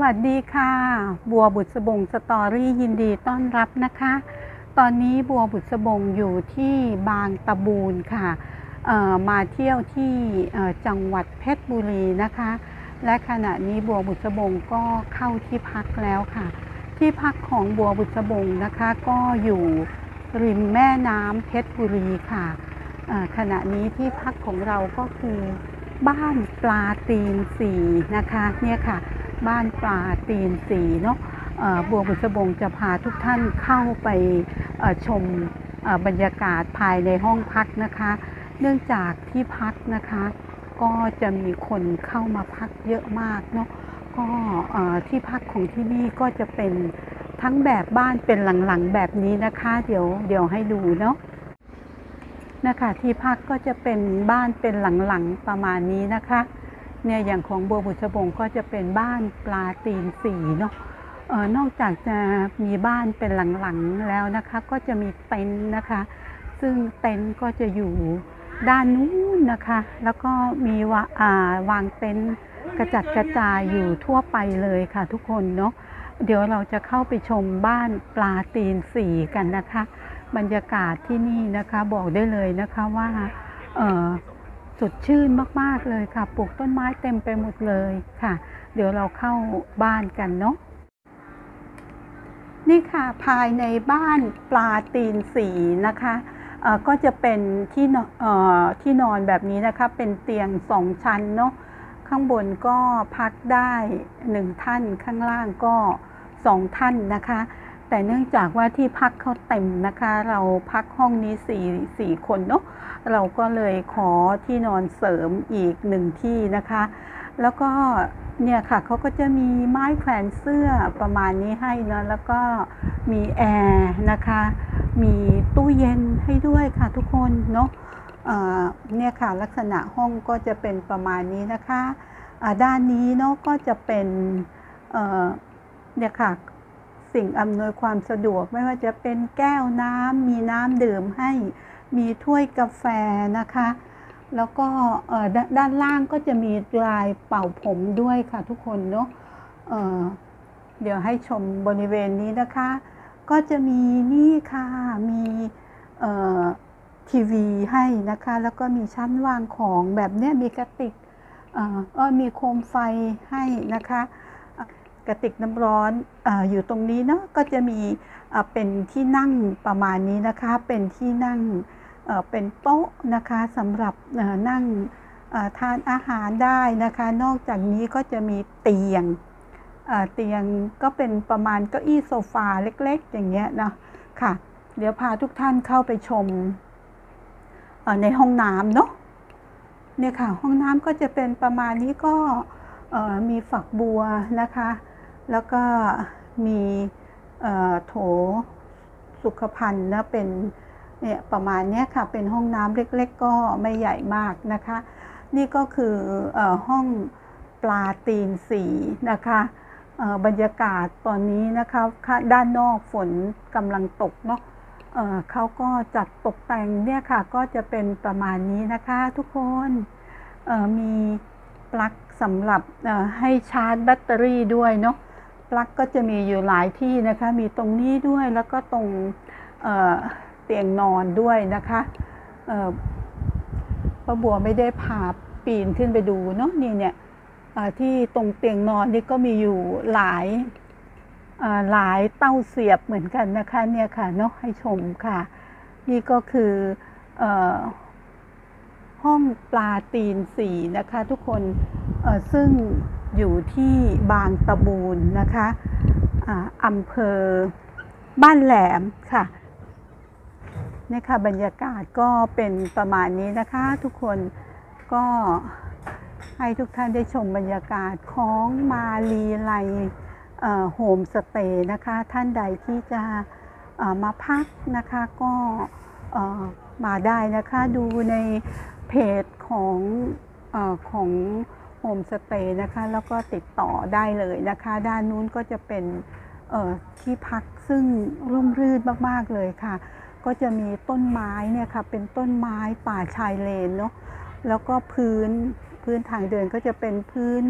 วัสดีค่ะ บัวบุษบงสตอรี่ยินดีต้อนรับนะคะ ตอนนี้บัวบุษบงอยู่ที่บางตะบูนค่ะมาเที่ยวที่จังหวัดเพชรบุรีนะคะ และขณะนี้บัวบุษบงก็เข้าที่พักแล้วค่ะ ที่พักของบัวบุษบงนะคะ ก็อยู่ริมแม่น้ำเพชรบุรีค่ะขณะนี้ที่พักของเราก็คือบ้านปลาตีนสีนะคะเนี่ยค่ะ บ้านปลาตีนสีเนาะเอ่อบัวบุษบงจะพาทุกท่านเข้าไปเอ่อชมเอ่อบรรยากาศภายในห้องพักนะคะ เนื่องจากที่พักนะคะ ก็จะมีคนเข้ามาพักเยอะมากเนาะก็เอ่อที่พักของที่นี่ก็จะเป็นทั้งแบบบ้านเป็นหลังๆแบบนี้นะคะ เดี๋ยวเดี๋ยวให้ดูเนาะนะคะที่พักก็จะเป็นบ้านเป็นหลังๆประมาณนี้นะคะ เนี่ยอย่างของบัวบุษบงก็จะเป็นบ้านปลาตีนสีเนาะเออนอกจากจะมีบ้านเป็นหลังๆแล้วนะคะ ก็จะมีเต็นท์นะคะ ซึ่งเต็นท์ก็จะอยู่ด้านนู้นนะคะ แล้วก็มีวาาวางเต็นท์กระจัดกระจายอยู่ทั่วไปเลยค่ะทุกคนเนาะเดี๋ยวเราจะเข้าไปชมบ้านปลาตีนสีกันนะคะ บรรยากาศที่นี่นะคะบอกได้เลยนะคะว่าเออ สดชื่นมาก ๆ เลยค่ะ ปลูกต้นไม้เต็มไปหมดเลยค่ะ เดี๋ยวเราเข้าบ้านกันเนาะนี่ค่ะภายในบ้านปลาตีนสีนะคะก็จะเป็นที่ที่นอนแบบนี้นะคะ เป็นเตียงสองชั้นเนาะข้างบนก็พักได้หนึ่งท่านข้างล่างก็สองท่านนะคะ แต่เนื่องจากว่าที่พักเขาเต็มนะคะ เราพักห้องนี้สี่สี่คนเนาะเราก็เลยขอที่นอนเสริมอีกหนึ่งที่นะคะ แล้วก็เนี่ยค่ะเขาก็จะมีไม้แขวนเสื้อประมาณนี้ให้นะแล้วก็มีแอร์นะคะ มีตู้เย็นให้ด้วยค่ะทุกคนเนาะเอ่อเนี่ยค่ะลักษณะห้องก็จะเป็นประมาณนี้นะคะ ด้านนี้เนาะก็จะเป็นเอ่อเนี่ยค่ะ สิ่งอำนวยความสะดวกไม่ว่าจะเป็นแก้วน้ำมีน้ำดื่มให้มีถ้วยกาแฟนะคะ แล้วก็ดด้านล่างก็จะมีลายเป่าผมด้วยค่ะทุกคนเนาะเเดี๋ยวให้ชมบริเวณนี้นะคะ ก็จะมีนี่ค่ะมีทีวีให้นะคะ แล้วก็มีชั้นวางของแบบนี้มีกระติกเออมีโคมไฟให้นะคะ กระติกน้ำร้อนออยู่ตรงนี้เนาะก็จะมีเป็นที่นั่งประมาณนี้นะคะ เป็นที่นั่งเป็นโต๊ะนะคะสำหรับนั่งทานอาหารได้นะคะ นอกจากนี้ก็จะมีเตียงเตียงก็เป็นประมาณเก้าอี้โซฟาเล็กๆ อย่างเงี้ยเนาะค่ะ เดี๋ยวพาทุกท่านเข้าไปชมในห้องน้ำเนาะเนี่ยค่ะห้องน้ำก็จะเป็นประมาณนี้ก็มีฝักบัวนะคะ แล้วก็มีโถสุขภัณฑ์นะเป็นเนี่ยประมาณนี้ค่ะ เป็นห้องน้ำเล็กๆ ก็ไม่ใหญ่มากนะคะ นี่ก็คือออห้องปลาตีนสีนะคะบรรยากาศตอนนี้นะคะคะด้านนอกฝนกำลังตกเนาะเเขาก็จัดตกแต่งเนี่ยค่ะ ก็จะเป็นประมาณนี้นะคะทุกคนมีปลั๊กสำหรับให้ชาร์จแบตเตอรี่ด้วยเนาะ ลักก็จะมีอยู่หลายที่นะคะ มีตรงนี้ด้วยแล้วก็ตรงเเตียงนอนด้วยนะคะป้าบัวไม่ได้พาปีนขึ้นไปดูเนาะนี่เนี่ยที่ตรงเตียงนอนนี่ก็มีอยู่หลายหลายเต้าเสียบเหมือนกันนะคะเนี่ยค่ะเนาะให้ชมค่ะ นี่ก็คืออห้องปลาตีนสีนะคะทุกคน ซึ่งอยู่ที่บางตะบูนนะคะอ่าอำเภอบ้านแหลมค่ะนี่ค่ะบรรยากาศก็เป็นประมาณนี้นะคะ ทุกคนก็ให้ทุกท่านได้ชมบรรยากาศของมาลีไลอ่อโฮมสเตย์นะคะ ท่านใดที่จะมาพักนะคะก็มาได้นะคะดูในเพจของอของ โฮมสเตย์นะคะ แล้วก็ติดต่อได้เลยนะคะ ด้านนู้นก็จะเป็นที่พักซึ่งร่มรื่นมาก ๆ เลยค่ะ ก็จะมีต้นไม้เนี่ยค่ะ เป็นต้นไม้ป่าชายเลนเนาะ แล้วก็พื้นพื้นทางเดินก็จะเป็นพื้น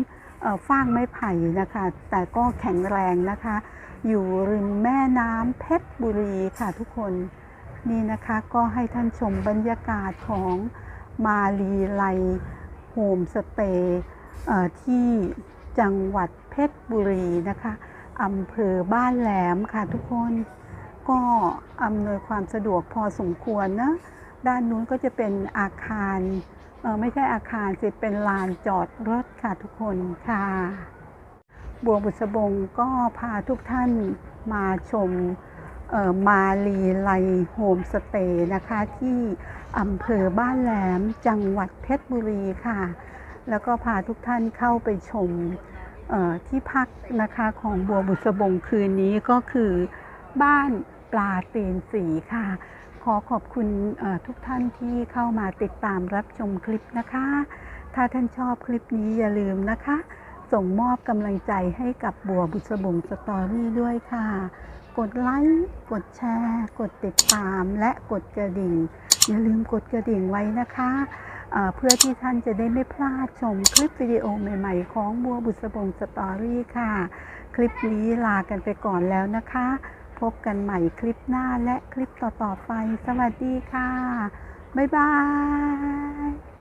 ฟางไม้ไผ่นะคะ แต่ก็แข็งแรงนะคะ อยู่ริมแม่น้ำเพชรบุรีค่ะทุกคนนี่นะคะก็ให้ท่านชมบรรยากาศของมาลีไลโฮมสเตย์ ที่จังหวัดเพชรบุรีนะคะอำเภอบ้านแหลมค่ะทุกคนก็อำนวยความสะดวกพอสมควรนะ ด้านนู้นก็จะเป็นอาคารไม่ใช่อาคารสิเป็นลานจอดรถค่ะทุกคนค่ะบัวบุษบงก็พาทุกท่านมาชมมาลีไลโฮมสเตย์นะคะ ที่อำเภอบ้านแหลมจังหวัดเพชรบุรีค่ะ แล้วก็พาทุกท่านเข้าไปชมที่พักนะคะของบัวบุษบงคืนนี้ก็คือบ้านปลาเตีนสีค่ะ ขอขอบคุณทุกท่านที่เข้ามาติดตามรับชมคลิปนะคะ ถ้าท่านชอบคลิปนี้อย่าลืมนะคะ ส่งมอบกำลังใจให้กับบัวบุษบงสตอรี่ด้วยค่ะ กดไลค์กดแชร์ กดติดตามและกดกระดิ่ง อย่าลืมกดกระดิ่งไว้นะคะ เพื่อที่ท่านจะได้ไม่พลาดชมคลิปวิดีโอใหม่ ๆ ของบัวบุษบงสตอรี่ค่ะ คลิปนี้ลากันไปก่อนแล้วนะคะ พบกันใหม่คลิปหน้าและคลิปต่อๆไป สวัสดีค่ะ บ๊ายบาย